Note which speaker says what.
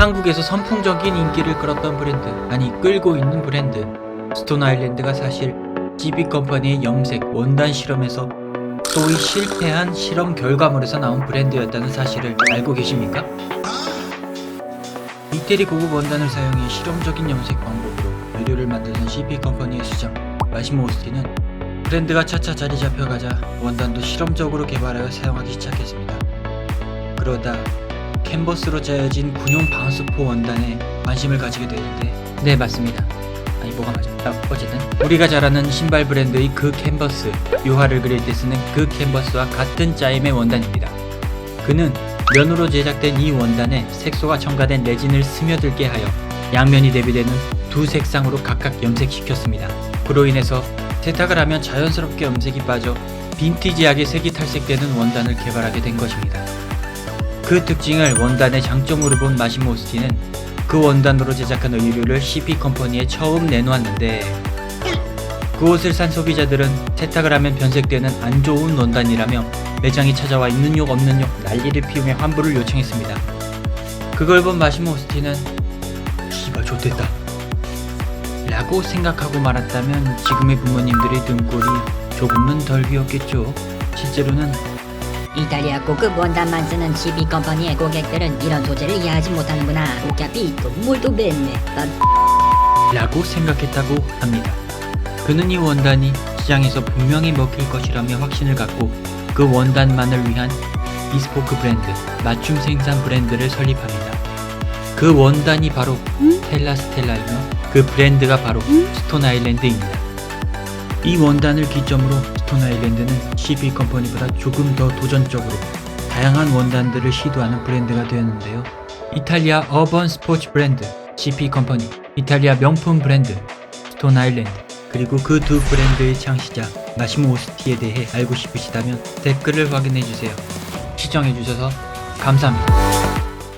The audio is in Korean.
Speaker 1: 한국에서 선풍적인 인기를 끌었던 브랜드, 아니 끌고 있는 브랜드 스톤 아일랜드가 사실 GB 컴퍼니의 염색 원단 실험에서 소위 실패한 실험 결과물에서 나온 브랜드였다는 사실을 알고 계십니까? 이태리 고급 원단을 사용해 실험적인 염색 방법으로 의류를 만들던 CP 컴퍼니의 수장 마시모 오스틴은 브랜드가 차차 자리 잡혀가자 원단도 실험적으로 개발하여 사용하기 시작했습니다. 그러다 캔버스로 짜여진 군용 방수포 원단에 관심을 가지게 되는데 네 맞습니다. 아니 뭐가 맞아? 아, 어쨌든 우리가 잘 아는 신발 브랜드의 그 캔버스 유화를 그릴 때 쓰는 그 캔버스와 같은 짜임의 원단입니다. 그는 면으로 제작된 이 원단에 색소가 첨가된 레진을 스며들게 하여 양면이 대비되는 두 색상으로 각각 염색시켰습니다. 그로 인해서 세탁을 하면 자연스럽게 염색이 빠져 빈티지하게 색이 탈색되는 원단을 개발하게 된 것입니다. 그 특징을 원단의 장점으로 본 마시모 오스틴은 그 원단으로 제작한 의류를 CP 컴퍼니에 처음 내놓았는데 그 옷을 산 소비자들은 세탁을 하면 변색되는 안 좋은 원단이라며 매장에 찾아와 있는 욕 없는 욕 난리를 피우며 환불을 요청했습니다. 그걸 본 마시모 오스틴은 씨발 좋됐다 라고 생각하고 말았다면 지금의 부모님들의 등골이 조금은 덜 비었겠죠. 실제로는
Speaker 2: 이탈리아 고급 원단만 쓰는 GB 컴퍼니의 고객들은 이런 소재를 이해하지 못하는구나. 몰토 벤네. 나
Speaker 1: 라고 생각했다고 합니다. 그는 이 원단이 시장에서 분명히 먹힐 것이라며 확신을 갖고 그 원단만을 위한 비스포크 브랜드, 맞춤 생산 브랜드를 설립합니다. 그 원단이 바로 텔라 스텔라이며 그 브랜드가 바로 스톤 아일랜드입니다. 이 원단을 기점으로 스톤 아일랜드는 CP 컴퍼니보다 조금 더 도전적으로 다양한 원단들을 시도하는 브랜드가 되었는데요. 이탈리아 어번 스포츠 브랜드 CP 컴퍼니, 이탈리아 명품 브랜드 스톤 아일랜드, 그리고 그 두 브랜드의 창시자 마시모 오스티에 대해 알고 싶으시다면 댓글을 확인해 주세요. 시청해 주셔서 감사합니다.